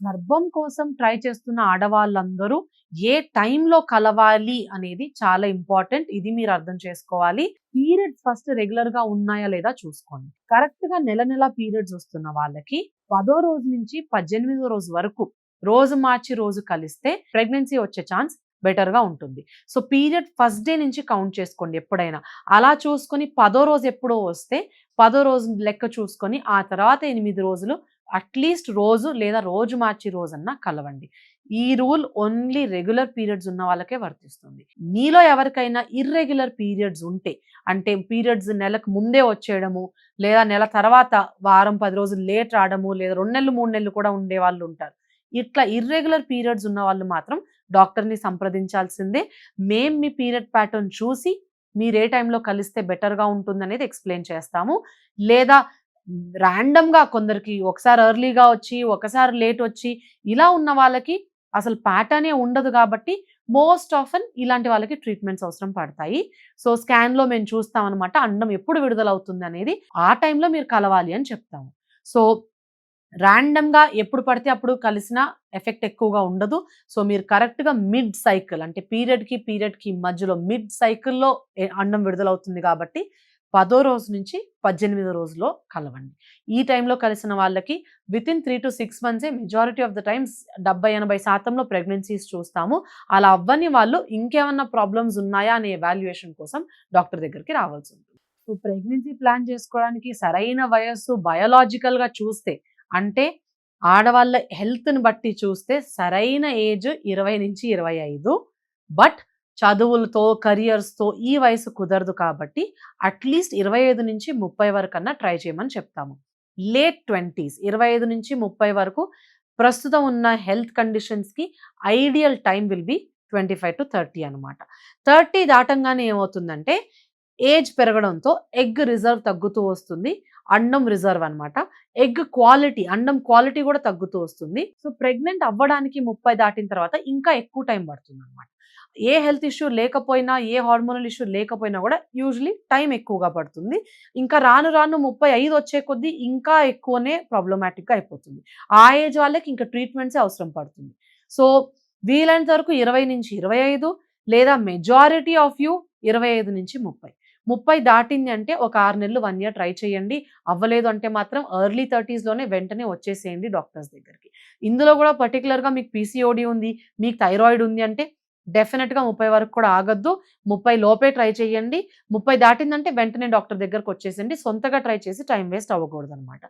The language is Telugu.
గర్భం కోసం ట్రై చేస్తున్న ఆడవాళ్ళందరూ ఏ టైంలో కలవాలి అనేది చాలా ఇంపార్టెంట్. ఇది మీరు అర్థం చేసుకోవాలి. పీరియడ్స్ ఫస్ట్ రెగ్యులర్గా ఉన్నాయా లేదా చూసుకోండి. కరెక్ట్గా నెల నెల పీరియడ్స్ వస్తున్న వాళ్ళకి పదో రోజు నుంచి పద్దెనిమిదో రోజు వరకు రోజు మార్చి రోజు కలిస్తే ప్రెగ్నెన్సీ వచ్చే ఛాన్స్ బెటర్గా ఉంటుంది. సో పీరియడ్ ఫస్ట్ డే నుంచి కౌంట్ చేసుకోండి ఎప్పుడైనా. అలా చూసుకొని పదో రోజు ఎప్పుడో వస్తే పదో రోజు లెక్క చూసుకొని ఆ తర్వాత ఎనిమిది రోజులు అట్లీస్ట్ రోజు లేదా రోజు మార్చి రోజన్నా కలవండి. ఈ రూల్ ఓన్లీ రెగ్యులర్ పీరియడ్స్ ఉన్న వాళ్ళకే వర్తిస్తుంది. మీలో ఎవరికైనా ఇర్రెగ్యులర్ పీరియడ్స్ ఉంటే అంటే పీరియడ్స్ నెలకు ముందే వచ్చేయడము లేదా నెల తర్వాత వారం పది రోజులు లేట్ రావడము లేదా రెండు నెలలు మూడు నెలలు కూడా ఉండే వాళ్ళు ఉంటారు. ఇట్లా ఇర్రెగ్యులర్ పీరియడ్స్ ఉన్న వాళ్ళు మాత్రం డాక్టర్ని సంప్రదించాల్సిందే. మేం మీ పీరియడ్ ప్యాటర్న్ చూసి మీరు ఏ టైంలో కలిస్తే బెటర్గా ఉంటుంది అనేది ఎక్స్ప్లెయిన్ చేస్తాము. లేదా ర్యాండమ్గా కొందరికి ఒకసారి ఎర్లీగా వచ్చి ఒకసారి లేట్ వచ్చి ఇలా ఉన్న వాళ్ళకి అసలు ప్యాటర్నే ఉండదు కాబట్టి మోస్ట్ ఆఫన్ ఇలాంటి వాళ్ళకి ట్రీట్మెంట్స్ అవసరం పడతాయి. సో స్కాన్లో మేము చూస్తాం అనమాట అండం ఎప్పుడు విడుదలవుతుంది అనేది ఆ టైంలో మీరు కలవాలి అని చెప్తాము. సో ర్యాండమ్గా ఎప్పుడు పడితే అప్పుడు కలిసిన ఎఫెక్ట్ ఎక్కువగా ఉండదు. సో మీరు కరెక్ట్గా మిడ్ సైకిల్ అంటే పీరియడ్కి పీరియడ్కి మధ్యలో మిడ్ సైకిల్లో అండం విడుదలవుతుంది కాబట్టి పదో రోజు నుంచి పద్దెనిమిదో రోజులో కలవండి. ఈ టైంలో కలిసిన వాళ్ళకి with in three to six మంత్సే majority of the times డెబ్బై ఎనభై శాతంలో ప్రెగ్నెన్సీస్ చూస్తాము. అలా అవ్వని వాళ్ళు ఇంకేమన్నా ప్రాబ్లమ్స్ ఉన్నాయా అనే ఎవాల్యుయేషన్ కోసం డాక్టర్ దగ్గరికి రావాల్సి ఉంటుంది. సో ప్రెగ్నెన్సీ ప్లాన్ చేసుకోవడానికి సరైన వయస్సు బయోలాజికల్గా చూస్తే అంటే ఆడవాళ్ళ హెల్త్ని బట్టి చూస్తే సరైన ఏజ్ ఇరవై నుంచి ఇరవై ఐదు బట్ చదువులతో కరియర్స్తో ఈ వయసు కుదరదు కాబట్టి అట్లీస్ట్ ఇరవై ఐదు నుంచి ముప్పై వరకు అన్నా ట్రై చేయమని చెప్తాము. లేట్ ట్వంటీస్ ఇరవై ఐదు నుంచి ముప్పై వరకు ప్రస్తుతం ఉన్న health కండిషన్స్కి ideal time will be twenty five to thirty అనమాట థర్టీ దాటంగానే ఏమవుతుందంటే ఏజ్ పెరగడంతో ఎగ్ రిజర్వ్ తగ్గుతూ వస్తుంది. అండం రిజర్వ్ అనమాట ఎగ్ క్వాలిటీ అండం క్వాలిటీ కూడా తగ్గుతూ వస్తుంది. సో ప్రెగ్నెంట్ అవ్వడానికి ముప్పై దాటిన తర్వాత ఇంకా ఎక్కువ టైం పడుతుంది అనమాట ఏ హెల్త్ ఇష్యూ లేకపోయినా ఏ హార్మోనల్ ఇష్యూ లేకపోయినా కూడా యూజువలీ టైం ఎక్కువగా పడుతుంది. ఇంకా రాను రాను ముప్పై ఐదు వచ్చే కొద్దీ ఇంకా ఎక్కువనే ప్రాబ్లమాటిక్గా అయిపోతుంది. ఆ ఏజ్ వాళ్ళకి ఇంకా ట్రీట్మెంట్సే అవసరం పడుతుంది. సో వీలైనంత వరకు ఇరవై నుంచి ఇరవై ఐదు లేదా మెజారిటీ ఆఫ్ యూ ఇరవై ఐదు నుంచి ముప్పై. ముప్పై దాటింది అంటే ఒక ఆరు నెలలు వన్ ఇయర్ ట్రై చేయండి. అవ్వలేదు అంటే మాత్రం ఎర్లీ థర్టీస్లోనే వెంటనే వచ్చేసేయండి డాక్టర్స్ దగ్గరికి. ఇందులో కూడా పర్టికులర్గా మీకు పీసీఓడి ఉంది మీకు థైరాయిడ్ ఉంది అంటే డెఫినెట్గా ముప్పై వరకు కూడా ఆగద్దు. ముప్పై లోపే ట్రై చేయండి. ముప్పై దాటిందంటే వెంటనే డాక్టర్ దగ్గరకు వచ్చేసండి సొంతగా ట్రై చేసి టైం వేస్ట్ అవ్వకూడదు అనమాట